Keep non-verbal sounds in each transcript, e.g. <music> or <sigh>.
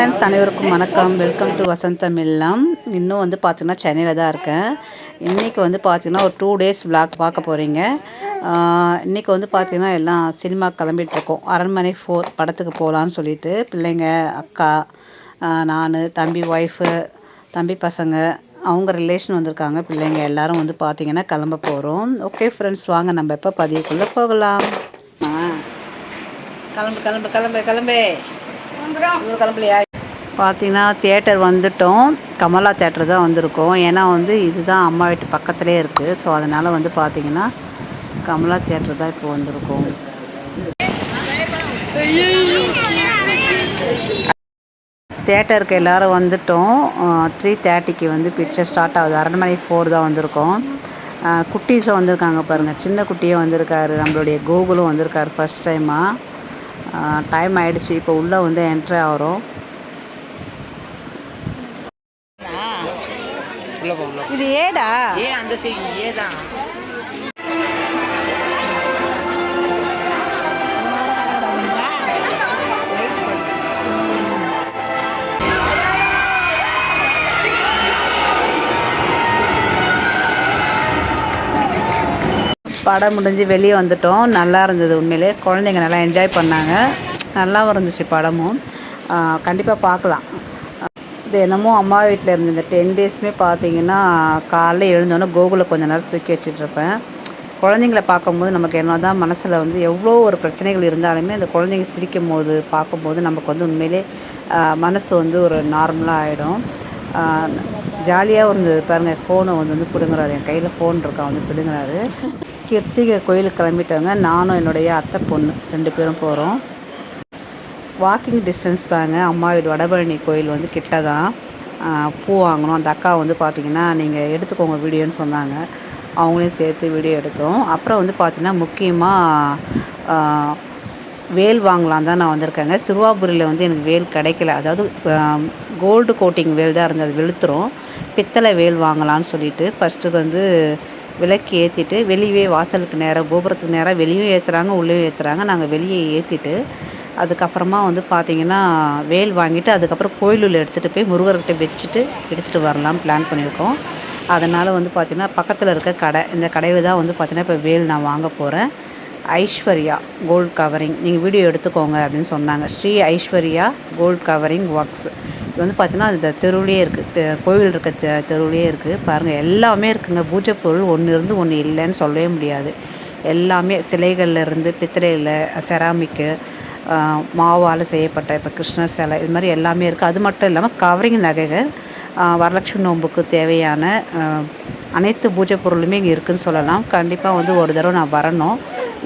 Friends அனைவருக்கும் வணக்கம். Welcome to வசந்தம் இல்லம். இன்னும் வந்து பார்த்தீங்கன்னா சென்னையில் தான் இருக்கேன். இன்றைக்கி வந்து பார்த்தீங்கன்னா ஒரு டூ டேஸ் vlog பார்க்க போகிறீங்க இன்றைக்கி வந்து பார்த்தீங்கன்னா எல்லாம் சினிமா கிளம்பிட்டுருக்கோம் அரண்மனை ஃபோர் படத்துக்கு போகலான்னு சொல்லிட்டு பிள்ளைங்க அக்கா நான் தம்பி ஒய்ஃபு தம்பி பசங்க அவங்க ரிலேஷன் வந்திருக்காங்க. பிள்ளைங்க எல்லாரும் வந்து பார்த்தீங்கன்னா கிளம்ப போகிறோம் ஓகே ஃப்ரெண்ட்ஸ் வாங்க. நம்ம எப்போ பதிவுக்குள்ளே போகலாம்? ஆ. கிளம்பு கிளம்பு கிளம்பு கிளம்பு. கிளம்பலையா? பார்த்திங்கன்னா தேட்டர் வந்துட்டோம். கமலா தேட்டர் தான் வந்திருக்கோம். ஏன்னா வந்து இதுதான் அம்மா வீட்டு பக்கத்துலேயே இருக்குது ஸோ அதனால் வந்து பார்த்திங்கன்னா கமலா தேட்டர் தான் இப்போ வந்திருக்கோம். தேட்டருக்கு எல்லோரும் வந்துட்டோம். த்ரீ தேர்ட்டிக்கு வந்து பிக்சர் ஸ்டார்ட் ஆகுது. அரண்மனை ஃபோர் தான் வந்திருக்கோம். குட்டீஸும் வந்திருக்காங்க பாருங்கள் சின்ன குட்டியே வந்திருக்காரு. நம்மளுடைய கோகுலும் வந்திருக்காரு ஃபர்ஸ்ட் டைமாக டைம் ஆகிடுச்சு இப்போ உள்ளே வந்து என்ட்ரி ஆகிறோம். இது ஏடா? ஏ அந்த சைடு ஏ தான். படம் முடிஞ்சு வெளியே வந்துட்டோம். நல்லா இருந்தது உண்மையிலே. குழந்தைங்க நல்லா என்ஜாய் பண்ணாங்க. நல்லாவும் இருந்துச்சு படமும். கண்டிப்பாக பார்க்கலாம். தினமும் அம்மா வீட்டில் இருந்த இந்த டென் டேஸ்மே பார்த்தீங்கன்னா காலைல எழுந்தோன்னே கோகுலை கொஞ்ச நேரம் தூக்கி வச்சுட்ருப்பேன் குழந்தைங்கள பார்க்கும்போது நமக்கு என்ன தான் மனசில் வந்து எவ்வளோ ஒரு பிரச்சனைகள் இருந்தாலுமே அந்த குழந்தைங்க சிரிக்கும் போது பார்க்கும்போது நமக்கு வந்து உண்மையிலே மனசு வந்து ஒரு நார்மலாக ஆகிடும் ஜாலியாக இருந்தது. பாருங்கள் ஃபோனை வந்து வந்து பிடுங்குறாரு. என் கையில் ஃபோன் இருக்கா? வந்து பிடுங்குறாரு. கிருத்திகை கோயிலுக்கு கிளம்பிட்டவங்க நானும் என்னுடைய அத்தை பொண்ணு ரெண்டு பேரும் போகிறோம் வாக்கிங் டிஸ்டன்ஸ் தாங்க. அம்மா வீடு வடபழனி கோயில் வந்து கிட்ட தான் பூ வாங்கணும். அந்த அக்கா வந்து பார்த்தீங்கன்னா நீங்கள் எடுத்துக்கோங்க வீடியோன்னு சொன்னாங்க. அவங்களையும் சேர்த்து வீடியோ எடுத்தோம். அப்புறம் வந்து பார்த்திங்கன்னா முக்கியமாக வேல் வாங்கலாம் தான் நான் வந்திருக்கேங்க. சிறுவாபுரியில் வந்து எனக்கு வேல் கிடைக்கல. அதாவது கோல்டு கோட்டிங் வேல் தான் இருந்தது. வெளுத்துரும். பித்தளை வேல் வாங்கலாம்னு சொல்லிட்டு ஃபஸ்ட்டுக்கு வந்து விளக்கு ஏற்றிட்டு வெளியே வாசலுக்கு நேராக கோபுரத்துக்கு நேராக வெளியும் ஏற்றுறாங்க உள்ளேயும் ஏற்றுறாங்க நாங்கள் வெளியே ஏற்றிட்டு அதுக்கப்புறமா வந்து பார்த்திங்கன்னா வேல் வாங்கிட்டு அதுக்கப்புறம் கோயிலுள்ள எடுத்துகிட்டு போய் முருகர்கிட்ட வச்சுட்டு எடுத்துகிட்டு வரலாம் பிளான் பண்ணியிருக்கோம். அதனால் வந்து பார்த்திங்கன்னா பக்கத்தில் இருக்க கடை இந்த கடையில் தான் வந்து பார்த்திங்கன்னா இப்போ வேல் நான் வாங்க போகிறேன் ஐஸ்வர்யா கோல்ட் கவரிங் நீங்கள் வீடியோ எடுத்துக்கோங்க அப்படின்னு சொன்னாங்க. Sri Aishwarya gold covering works. இது வந்து பார்த்தீங்கன்னா இந்த தெருவுலேயே இருக்குது கோவில் இருக்க தெ தெருவுலேயே இருக்குது பாருங்கள் எல்லாமே இருக்குங்க. பூஜை பொருள் ஒன்று இருந்து ஒன்று இல்லைன்னு சொல்லவே முடியாது. எல்லாமே சிலைகளில் இருந்து பித்தளையில் செராமிக்கு மாவால் செய்யப்பட்ட இப்போ கிருஷ்ணர் சிலை இது மாதிரி எல்லாமே இருக்குது அது மட்டும் இல்லாமல் கவரிங் நகைகள் வரலட்சுமி நோன்புக்கு தேவையான அனைத்து பூஜை பொருளுமே இங்கே இருக்குதுன்னு சொல்லலாம். கண்டிப்பாக வந்து ஒரு தடவை நான் வரணும்.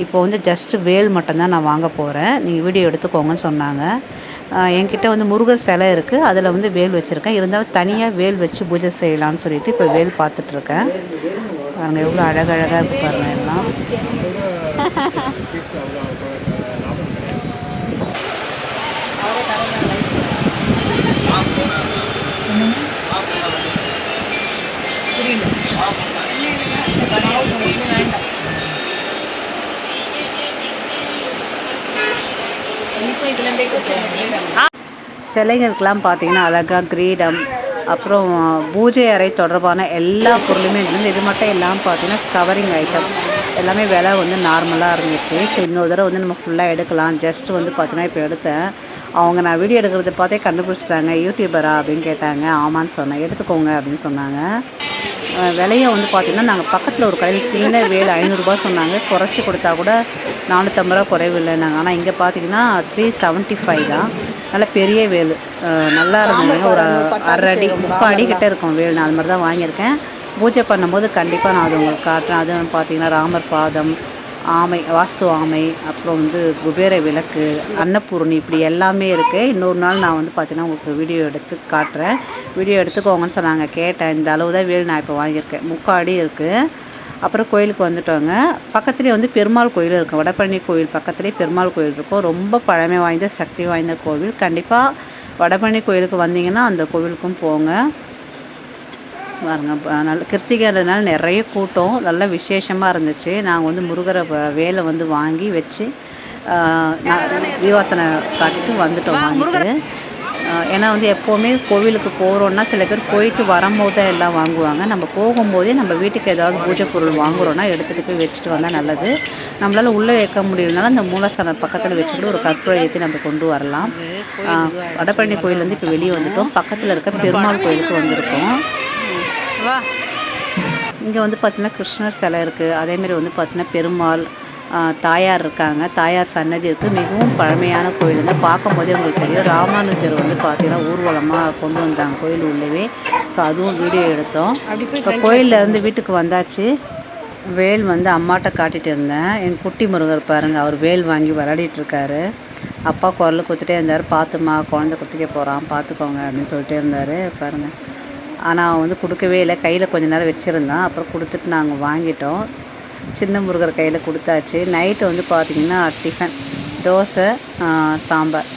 இப்போ வந்து ஜஸ்ட்டு வேல் மட்டும்தான் நான் வாங்க போகிறேன் நீங்கள் வீடியோ எடுத்துக்கோங்கன்னு சொன்னாங்க. என்கிட்ட வந்து முருகர் சிலை இருக்குது அதில் வந்து வேல் வச்சுருக்கேன். இருந்தாலும் தனியாக வேல் வச்சு பூஜை செய்யலாம்னு சொல்லிட்டு இப்போ வேல் பார்த்துட்ருக்கேன். பாருங்கள் எவ்வளோ அழகழகாக இருக்கு பாருங்கள் எல்லாம். <laughs> சிலைகளுக்கெல்லாம் பார்த்தீங்கன்னா அழகாக கிரீடம் அப்புறம் பூஜை அறை தொடர்பான எல்லா பொருளுமே இருந்து இது மட்டும் இல்லாமல் பார்த்தீங்கன்னா கவரிங் ஐட்டம் எல்லாமே விலை வந்து நார்மலாக இருந்துச்சு. ஸோ இன்னொரு தடவை வந்து நம்ம ஃபுல்லாக எடுக்கலாம். ஜஸ்ட் வந்து பார்த்தீங்கன்னா இப்போ எடுத்தேன். அவங்க நான் வீடியோ எடுக்கிறத பார்த்தே கண்டுபிடிச்சிட்டாங்க. யூடியூபரா அப்படின்னு கேட்டாங்க. ஆமான்னு சொன்னேன். எடுத்துக்கோங்க அப்படின்னு சொன்னாங்க. விலையை வந்து பார்த்திங்கன்னா நாங்கள் பக்கத்தில் ஒரு கடையில் சின்ன வேல் ஐநூறுரூபா சொன்னாங்க. குறைச்சி கொடுத்தா கூட நானூற்றம்பது ரூபா குறைவில்லைனாங்க ஆனால் இங்கே பார்த்தீங்கன்னா த்ரீ செவன்ட்டி ஃபைவ் தான். நல்ல பெரிய வேல். நல்லா இருந்ததுங்க ஒரு அரை அடி முக்கால் அடி கிட்ட இருக்கும் வேல். நான் அது மாதிரி தான் வாங்கியிருக்கேன். பூஜை பண்ணும்போது கண்டிப்பாக நான் அது உங்களுக்கு காட்டுறேன். அதுவும் பார்த்தீங்கன்னா ராமர் பாதம் ஆமை வாஸ்து ஆமை அப்புறம் வந்து குபேர விளக்கு அன்னபூரணி இப்படி எல்லாமே இருக்குது இன்னொரு நாள் நான் வந்து பார்த்தீங்கன்னா உங்களுக்கு வீடியோ எடுத்து காட்டுறேன். வீடியோ எடுத்துக்கோங்கன்னு சொன்னாங்க. கேட்டேன். இந்த அளவு தான் வேல் நான் இப்போ வாங்கியிருக்கேன். முக்காடி இருக்குது அப்புறம் கோயிலுக்கு வந்துட்டோங்க. பக்கத்துலேயே வந்து பெருமாள் கோயில் இருக்குது வடபழனி கோயில் பக்கத்துலேயே பெருமாள் கோயில் இருக்கும். ரொம்ப பழமை வாய்ந்த சக்தி வாய்ந்த கோவில். கண்டிப்பாக வடபழனி கோயிலுக்கு வந்தீங்கன்னா அந்த கோவிலுக்கும் போங்க. பாருங்க நல்ல கிருத்திகைன்றதுனால நிறைய கூட்டம் நல்ல விசேஷமாக இருந்துச்சு. நாங்கள் வந்து முருகரை வேலை வந்து வாங்கி வச்சு தீபார்த்தனை காட்டிட்டு வந்துட்டோம் வாங்கிட்டு. ஏன்னா வந்து எப்போவுமே கோவிலுக்கு போகிறோன்னா சில பேர் போயிட்டு வரும்போது தான் எல்லாம் வாங்குவாங்க. நம்ம போகும்போதே நம்ம வீட்டுக்கு ஏதாவது பூஜை பொருள் வாங்குறோன்னா எடுத்துகிட்டு போய் வச்சுட்டு வந்தால் நல்லது. நம்மளால் உள்ளே வைக்க முடியலனால அந்த மூலஸ்தானம் பக்கத்தில் வச்சுக்கிட்டு ஒரு கற்பூரம் ஏற்றி நம்ம கொண்டு வரலாம். வடபழனி கோயிலேருந்து இப்போ வெளியே வந்துட்டோம். பக்கத்தில் இருக்க பெருமாள் கோயிலுக்கு வந்திருக்கோம். வா. இங்கே வந்து பார்த்தீங்கன்னா கிருஷ்ணர் சிலை இருக்குது அதேமாரி வந்து பார்த்தீங்கன்னா பெருமாள் தாயார் இருக்காங்க. தாயார் சன்னதி இருக்குது மிகவும் பழமையான கோயில். தான் பார்க்கும்போதே உங்களுக்கு தெரியும். ராமானுஜர் வந்து பார்த்தீங்கன்னா ஊர்வலமாக கொண்டு வந்தாங்க கோயில் உள்ளவே. ஸோ அதுவும் வீடியோ எடுத்தோம். இப்போ கோயில்ல இருந்து வீட்டுக்கு வந்தாச்சு. வேல் வந்து அம்மாட்ட காட்டிட்டு இருந்தேன். என் குட்டி முருகர் பாருங்க அவர் வேல் வாங்கி விளையாடிட்டு இருக்காரு. அப்பா குரல் கொடுத்துட்டே இருந்தார். பார்த்துமா குழந்தை குத்திக்க போகிறான் பார்த்துக்கோங்க அப்படின்னு சொல்லிட்டே இருந்தார். பாருங்கள் ஆனால் அவன் வந்து கொடுக்கவே இல்லை. கையில் கொஞ்ச நேரம் வச்சுருந்தான். அப்புறம் கொடுத்துட்டு நாங்கள் வாங்கிட்டோம். சின்ன முருகர் கையில் கொடுத்தாச்சு. நைட்டு வந்து பார்த்திங்கன்னா டிஃபன் தோசை சாம்பார்.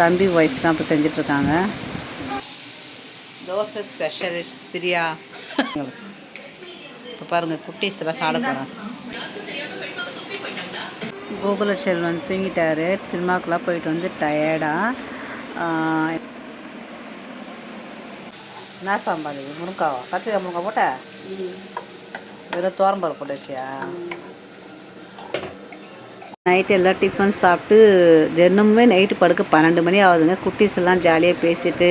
தம்பி ஒய்ஃப் தான் இப்போ செஞ்சிட்ருக்காங்க. தோசை ஸ்பெஷலிஸ்ட் பிரியா. இப்போ பாருங்கள் குட்டீஸ் எல்லாம் சாப்பிட போகிறாங்க கோகுல செல்வன் தூங்கிட்டாரு. சினிமாக்கெலாம் போயிட்டு வந்து டயர்டாக என்ன சாம்பார் இது முருங்காவா? கத்திரிக்காய் முருங்கா போட்ட? வெறும் தோரம்பால் போட்டு நைட்டு எல்லாம் டிஃபன் சாப்பிட்டு தினமுமே நைட்டு படுக்க பன்னெண்டு மணி ஆகுதுங்க. குட்டீஸ் எல்லாம் ஜாலியாக பேசிட்டு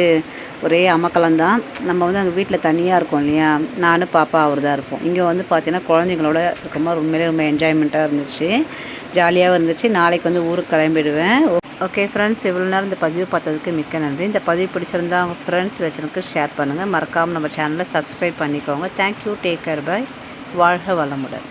ஒரே அமக்கலம் தான். நம்ம வந்து அங்கே வீட்டில் தனியாக இருக்கோம் இல்லையா? நானும் பாப்பா அவர் தான் இருப்போம். இங்கே வந்து பார்த்தீங்கன்னா குழந்தைங்களோட இருக்கும்போது உண்மையிலே ரொம்ப என்ஜாய்மெண்ட்டாக இருந்துச்சு. ஜாலியாகவும் இருந்துச்சு. நாளைக்கு வந்து ஊருக்கு கிளம்பிடுவேன். ஓகே ஃப்ரெண்ட்ஸ் இவ்வளோ நேரம் இந்த பதிவு பார்த்ததுக்கு மிக்க நன்றி. இந்த பதிவு பிடிச்சிருந்தா அவங்க ஃப்ரெண்ட்ஸ் ரிலேஷனுக்கு ஷேர் பண்ணுங்கள் மறக்காமல் நம்ம சேனலை சப்ஸ்கிரைப் பண்ணிக்கோங்க. தேங்க்யூ டேக் கேர் பை வாழ்க வளமுடன்.